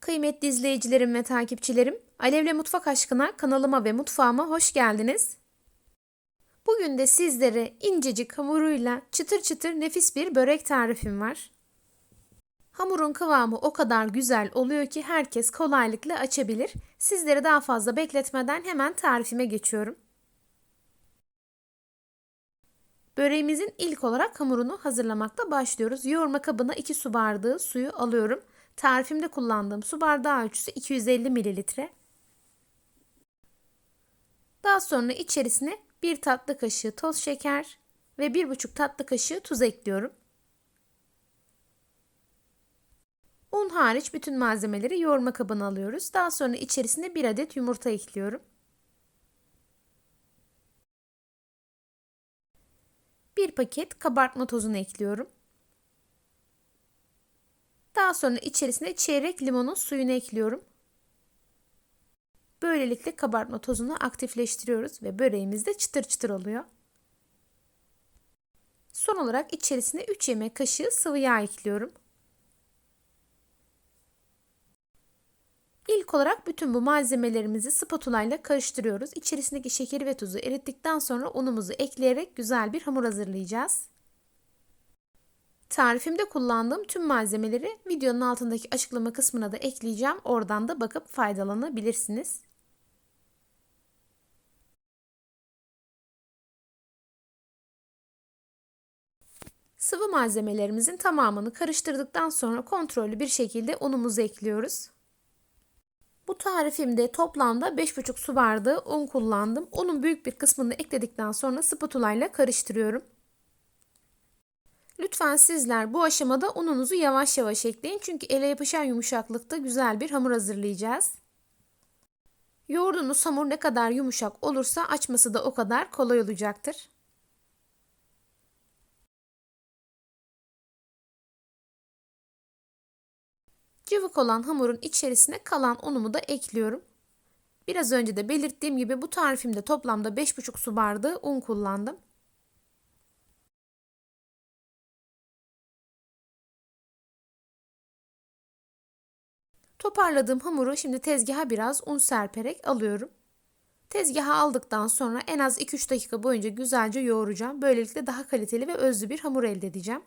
Kıymetli izleyicilerim ve takipçilerim, Alevle Mutfak Aşkına kanalıma ve mutfağıma hoş geldiniz. Bugün de sizlere incecik hamuruyla çıtır çıtır nefis bir börek tarifim var. Hamurun kıvamı o kadar güzel oluyor ki herkes kolaylıkla açabilir. Sizleri daha fazla bekletmeden hemen tarifime geçiyorum. Böreğimizin ilk olarak hamurunu hazırlamakta başlıyoruz. Yoğurma kabına 2 su bardağı suyu alıyorum. Tarifimde kullandığım su bardağı ölçüsü 250 mililitre. Daha sonra içerisine 1 tatlı kaşığı toz şeker ve 1,5 tatlı kaşığı tuz ekliyorum. Un hariç bütün malzemeleri yoğurma kabına alıyoruz. Daha sonra içerisine 1 adet yumurta ekliyorum. 1 paket kabartma tozunu ekliyorum. Daha sonra içerisine çeyrek limonun suyunu ekliyorum. Böylelikle kabartma tozunu aktifleştiriyoruz ve böreğimiz de çıtır çıtır oluyor. Son olarak içerisine 3 yemek kaşığı sıvı yağ ekliyorum. İlk olarak bütün bu malzemelerimizi spatula ile karıştırıyoruz. İçerisindeki şekeri ve tuzu erittikten sonra unumuzu ekleyerek güzel bir hamur hazırlayacağız. Tarifimde kullandığım tüm malzemeleri videonun altındaki açıklama kısmına da ekleyeceğim. Oradan da bakıp faydalanabilirsiniz. Sıvı malzemelerimizin tamamını karıştırdıktan sonra kontrollü bir şekilde unumuzu ekliyoruz. Bu tarifimde toplamda 5,5 su bardağı un kullandım. Unun büyük bir kısmını ekledikten sonra spatula ile karıştırıyorum. Lütfen sizler bu aşamada ununuzu yavaş yavaş ekleyin çünkü ele yapışan yumuşaklıkta güzel bir hamur hazırlayacağız. Yoğurduğunuz hamur ne kadar yumuşak olursa açması da o kadar kolay olacaktır. Cıvık olan hamurun içerisine kalan unumu da ekliyorum. Biraz önce de belirttiğim gibi bu tarifimde toplamda 5,5 su bardağı un kullandım. Toparladığım hamuru şimdi tezgaha biraz un serperek alıyorum. Tezgaha aldıktan sonra en az 2-3 dakika boyunca güzelce yoğuracağım. Böylelikle daha kaliteli ve özlü bir hamur elde edeceğim.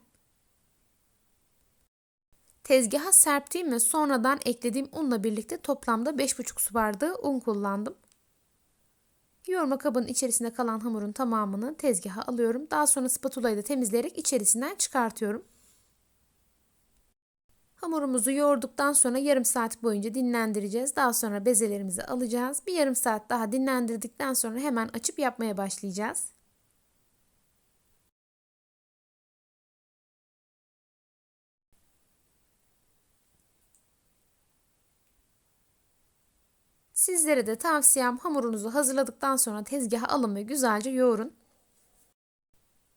Tezgaha serptiğim ve sonradan eklediğim unla birlikte toplamda 5,5 su bardağı un kullandım. Yoğurma kabının içerisinde kalan hamurun tamamını tezgaha alıyorum. Daha sonra spatula ile temizleyerek içerisinden çıkartıyorum. Hamurumuzu yoğurduktan sonra yarım saat boyunca dinlendireceğiz. Daha sonra bezelerimizi alacağız. Bir yarım saat daha dinlendirdikten sonra hemen açıp yapmaya başlayacağız. Sizlere de tavsiyem hamurunuzu hazırladıktan sonra tezgaha alın ve güzelce yoğurun.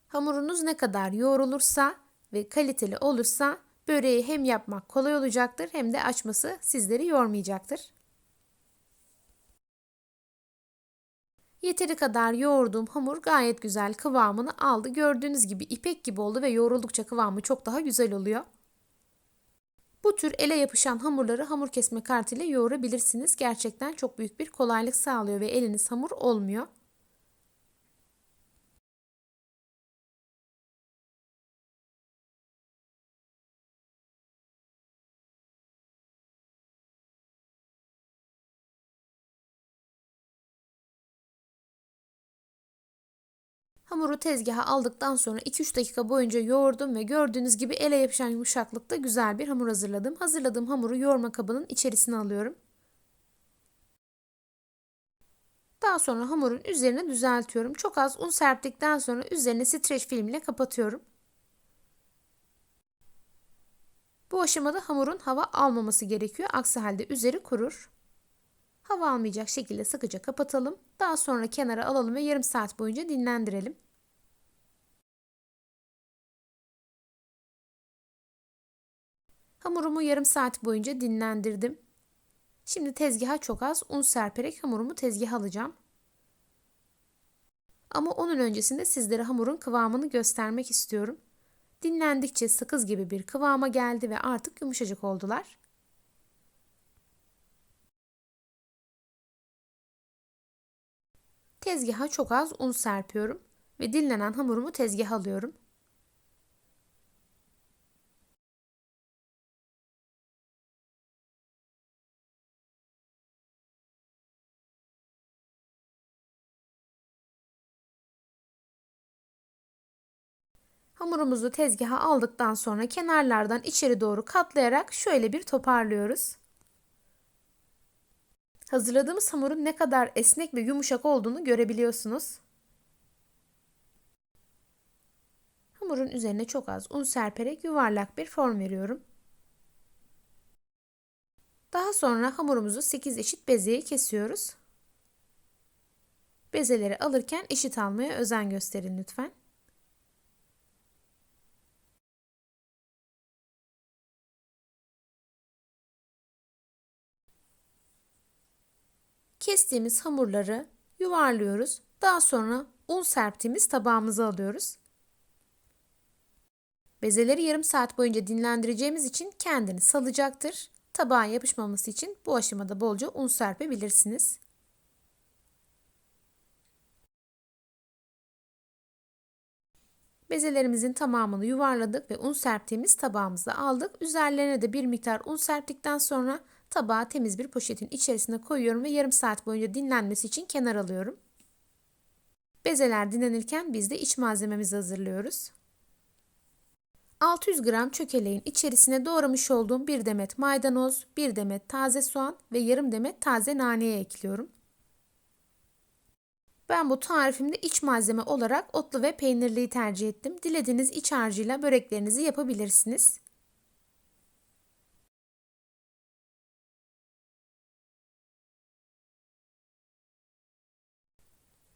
Hamurunuz ne kadar yoğrulursa ve kaliteli olursa böreği hem yapmak kolay olacaktır hem de açması sizleri yormayacaktır. Yeteri kadar yoğurduğum hamur gayet güzel kıvamını aldı. Gördüğünüz gibi ipek gibi oldu ve yoğruldukça kıvamı çok daha güzel oluyor. Bu tür ele yapışan hamurları hamur kesme kartıyla yoğurabilirsiniz. Gerçekten çok büyük bir kolaylık sağlıyor ve eliniz hamur olmuyor. Hamuru tezgaha aldıktan sonra 2-3 dakika boyunca yoğurdum ve gördüğünüz gibi ele yapışan yumuşaklıkta güzel bir hamur hazırladım. Hazırladığım hamuru yoğurma kabının içerisine alıyorum. Daha sonra hamurun üzerine düzeltiyorum. Çok az un serptikten sonra üzerine streç film ile kapatıyorum. Bu aşamada hamurun hava almaması gerekiyor. Aksi halde üzeri kurur. Hava almayacak şekilde sıkıca kapatalım. Daha sonra kenara alalım ve yarım saat boyunca dinlendirelim. Hamurumu yarım saat boyunca dinlendirdim. Şimdi tezgaha çok az un serperek hamurumu tezgaha alacağım. Ama onun öncesinde sizlere hamurun kıvamını göstermek istiyorum. Dinlendikçe sakız gibi bir kıvama geldi ve artık yumuşacık oldular. Tezgaha çok az un serpiyorum ve dinlenen hamurumu tezgaha alıyorum. Hamurumuzu tezgaha aldıktan sonra kenarlardan içeri doğru katlayarak şöyle bir toparlıyoruz. Hazırladığımız hamurun ne kadar esnek ve yumuşak olduğunu görebiliyorsunuz. Hamurun üzerine çok az un serperek yuvarlak bir form veriyorum. Daha sonra hamurumuzu 8 eşit bezeye kesiyoruz. Bezeleri alırken eşit almaya özen gösterin lütfen. Kestiğimiz hamurları yuvarlıyoruz. Daha sonra un serptiğimiz tabağımıza alıyoruz. Bezeleri yarım saat boyunca dinlendireceğimiz için kendini salacaktır. Tabağa yapışmaması için bu aşamada bolca un serpebilirsiniz. Bezelerimizin tamamını yuvarladık ve un serptiğimiz tabağımıza aldık. Üzerlerine de bir miktar un serptikten sonra tabağı temiz bir poşetin içerisine koyuyorum ve yarım saat boyunca dinlenmesi için kenar alıyorum. Bezeler dinlenirken biz de iç malzememizi hazırlıyoruz. 600 gram çökeleğin içerisine doğramış olduğum bir demet maydanoz, bir demet taze soğan ve yarım demet taze naneye ekliyorum. Ben bu tarifimde iç malzeme olarak otlu ve peynirliyi tercih ettim. Dilediğiniz iç harcıyla böreklerinizi yapabilirsiniz.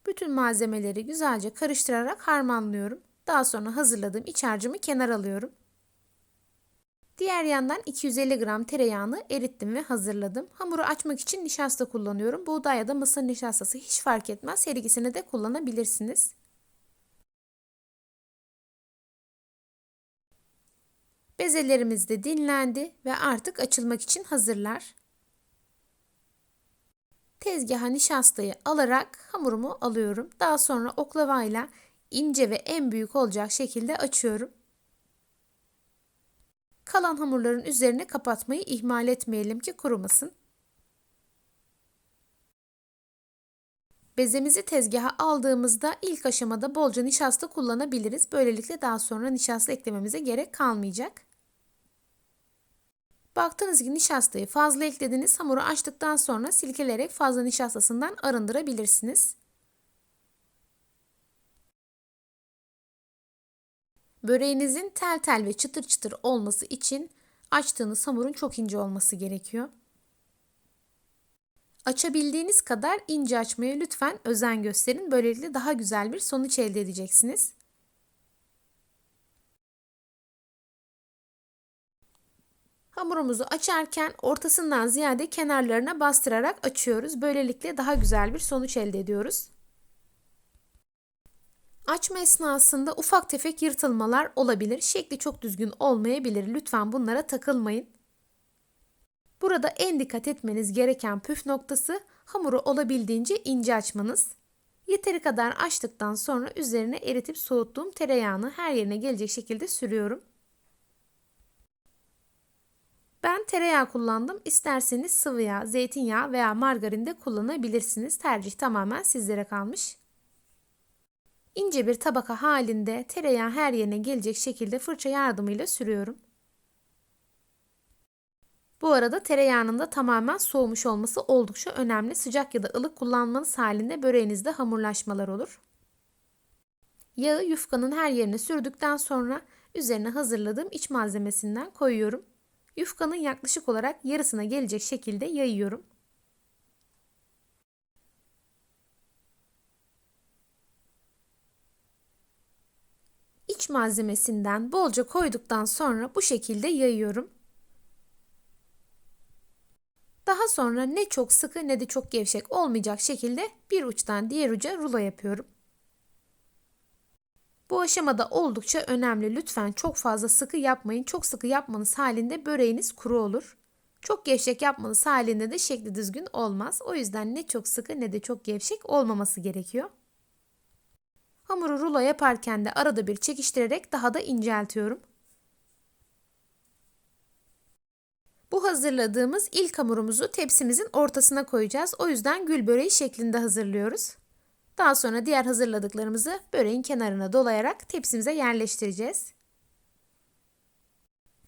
Bütün malzemeleri güzelce karıştırarak harmanlıyorum. Daha sonra hazırladığım iç harcımı kenar alıyorum. Diğer yandan 250 gram tereyağını erittim ve hazırladım. Hamuru açmak için nişasta kullanıyorum. Buğday ya da mısır nişastası hiç fark etmez. Her ikisini de kullanabilirsiniz. Bezelerimiz de dinlendi ve artık açılmak için hazırlar. Tezgaha nişastayı alarak hamurumu alıyorum. Daha sonra oklavayla ince ve en büyük olacak şekilde açıyorum. Kalan hamurların üzerine kapatmayı ihmal etmeyelim ki kurumasın. Bezemizi tezgaha aldığımızda ilk aşamada bolca nişasta kullanabiliriz. Böylelikle daha sonra nişasta eklememize gerek kalmayacak. Baktınız ki nişastayı fazla eklediniz. Hamuru açtıktan sonra silkelerek fazla nişastasından arındırabilirsiniz. Böreğinizin tel tel ve çıtır çıtır olması için açtığınız hamurun çok ince olması gerekiyor. Açabildiğiniz kadar ince açmaya lütfen özen gösterin. Böylelikle daha güzel bir sonuç elde edeceksiniz. Hamurumuzu açarken ortasından ziyade kenarlarına bastırarak açıyoruz. Böylelikle daha güzel bir sonuç elde ediyoruz. Açma esnasında ufak tefek yırtılmalar olabilir. Şekli çok düzgün olmayabilir. Lütfen bunlara takılmayın. Burada en dikkat etmeniz gereken püf noktası hamuru olabildiğince ince açmanız. Yeteri kadar açtıktan sonra üzerine eritip soğuttuğum tereyağını her yerine gelecek şekilde sürüyorum. Ben tereyağı kullandım. İsterseniz sıvı yağ, zeytinyağı veya margarin de kullanabilirsiniz. Tercih tamamen sizlere kalmış. İnce bir tabaka halinde tereyağı her yerine gelecek şekilde fırça yardımıyla sürüyorum. Bu arada tereyağının da tamamen soğumuş olması oldukça önemli. Sıcak ya da ılık kullanmanız halinde böreğinizde hamurlaşmalar olur. Yağı yufkanın her yerine sürdükten sonra üzerine hazırladığım iç malzemesinden koyuyorum. Yufkanın yaklaşık olarak yarısına gelecek şekilde yayıyorum. İç malzemesinden bolca koyduktan sonra bu şekilde yayıyorum. Daha sonra ne çok sıkı ne de çok gevşek olmayacak şekilde bir uçtan diğer uca rulo yapıyorum. Bu aşamada oldukça önemli. Lütfen çok fazla sıkı yapmayın. Çok sıkı yapmanız halinde böreğiniz kuru olur. Çok gevşek yapmanız halinde de şekli düzgün olmaz. O yüzden ne çok sıkı ne de çok gevşek olmaması gerekiyor. Hamuru rulo yaparken de arada bir çekiştirerek daha da inceltiyorum. Bu hazırladığımız ilk hamurumuzu tepsimizin ortasına koyacağız. O yüzden gül böreği şeklinde hazırlıyoruz. Daha sonra diğer hazırladıklarımızı böreğin kenarına dolayarak tepsimize yerleştireceğiz.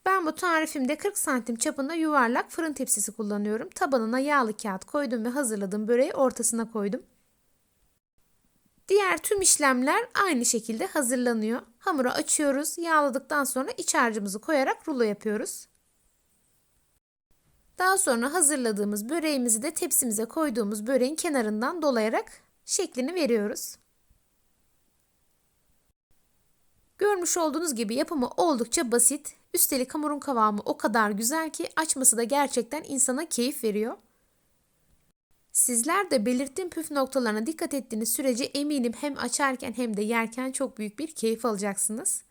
Ben bu tarifimde 40 santim çapında yuvarlak fırın tepsisi kullanıyorum. Tabanına yağlı kağıt koydum ve hazırladığım böreği ortasına koydum. Diğer tüm işlemler aynı şekilde hazırlanıyor. Hamuru açıyoruz. Yağladıktan sonra iç harcımızı koyarak rulo yapıyoruz. Daha sonra hazırladığımız böreğimizi de tepsimize koyduğumuz böreğin kenarından dolayarak şeklini veriyoruz. Görmüş olduğunuz gibi yapımı oldukça basit. Üstelik hamurun kıvamı o kadar güzel ki açması da gerçekten insana keyif veriyor. Sizler de belirttiğim püf noktalarına dikkat ettiğiniz sürece eminim hem açarken hem de yerken çok büyük bir keyif alacaksınız.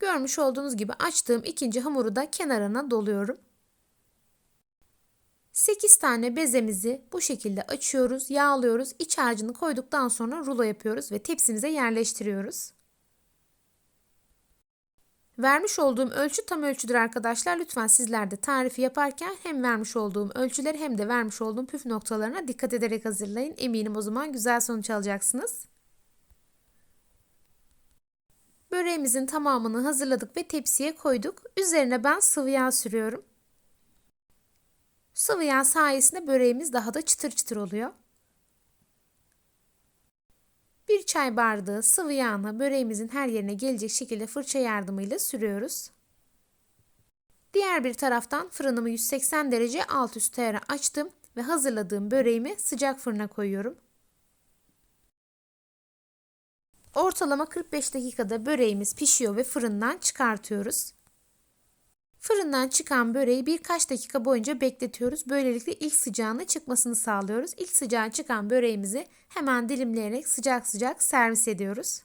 Görmüş olduğunuz gibi açtığım ikinci hamuru da kenarına doluyorum. 8 tane bezemizi bu şekilde açıyoruz, yağlıyoruz. İç harcını koyduktan sonra rulo yapıyoruz ve tepsimize yerleştiriyoruz. Vermiş olduğum ölçü tam ölçüdür arkadaşlar. Lütfen sizler de tarifi yaparken hem vermiş olduğum ölçüleri hem de vermiş olduğum püf noktalarına dikkat ederek hazırlayın. Eminim o zaman güzel sonuç alacaksınız. Böreğimizin tamamını hazırladık ve tepsiye koyduk. Üzerine ben sıvı yağ sürüyorum. Sıvı yağ sayesinde böreğimiz daha da çıtır çıtır oluyor. Bir çay bardağı sıvı yağını böreğimizin her yerine gelecek şekilde fırça yardımıyla sürüyoruz. Diğer bir taraftan fırınımı 180 derece alt üst ayara açtım ve hazırladığım böreğimi sıcak fırına koyuyorum. Ortalama 45 dakikada böreğimiz pişiyor ve fırından çıkartıyoruz. Fırından çıkan böreği birkaç dakika boyunca bekletiyoruz. Böylelikle ilk sıcağına çıkmasını sağlıyoruz. İlk sıcağı çıkan böreğimizi hemen dilimleyerek sıcak sıcak servis ediyoruz.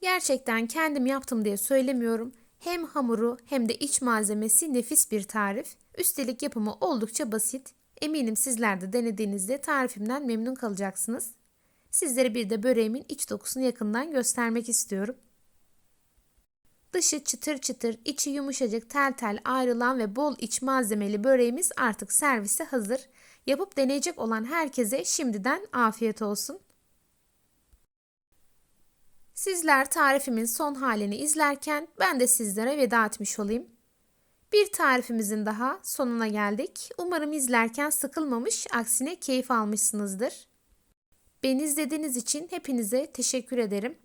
Gerçekten kendim yaptım diye söylemiyorum. Hem hamuru hem de iç malzemesi nefis bir tarif. Üstelik yapımı oldukça basit. Eminim sizler de denediğinizde tarifimden memnun kalacaksınız. Sizlere bir de böreğimin iç dokusunu yakından göstermek istiyorum. Dışı çıtır çıtır, içi yumuşacık tel tel ayrılan ve bol iç malzemeli böreğimiz artık servise hazır. Yapıp deneyecek olan herkese şimdiden afiyet olsun. Sizler tarifimin son halini izlerken ben de sizlere veda etmiş olayım. Bir tarifimizin daha sonuna geldik. Umarım izlerken sıkılmamış, aksine keyif almışsınızdır. Beni izlediğiniz için hepinize teşekkür ederim.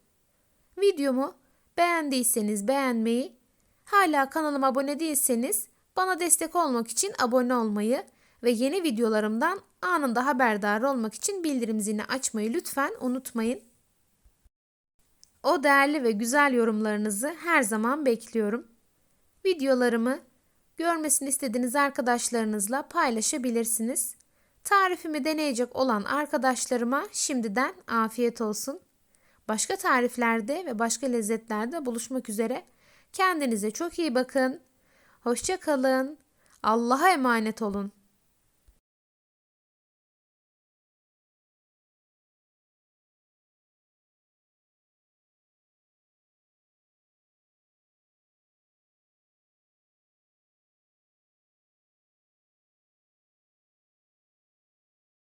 Videomu beğendiyseniz beğenmeyi, hala kanalıma abone değilseniz bana destek olmak için abone olmayı ve yeni videolarımdan anında haberdar olmak için bildirim zilini açmayı lütfen unutmayın. O değerli ve güzel yorumlarınızı her zaman bekliyorum. Videolarımı görmesini istediğiniz arkadaşlarınızla paylaşabilirsiniz. Tarifimi deneyecek olan arkadaşlarıma şimdiden afiyet olsun. Başka tariflerde ve başka lezzetlerde buluşmak üzere. Kendinize çok iyi bakın. Hoşça kalın. Allah'a emanet olun.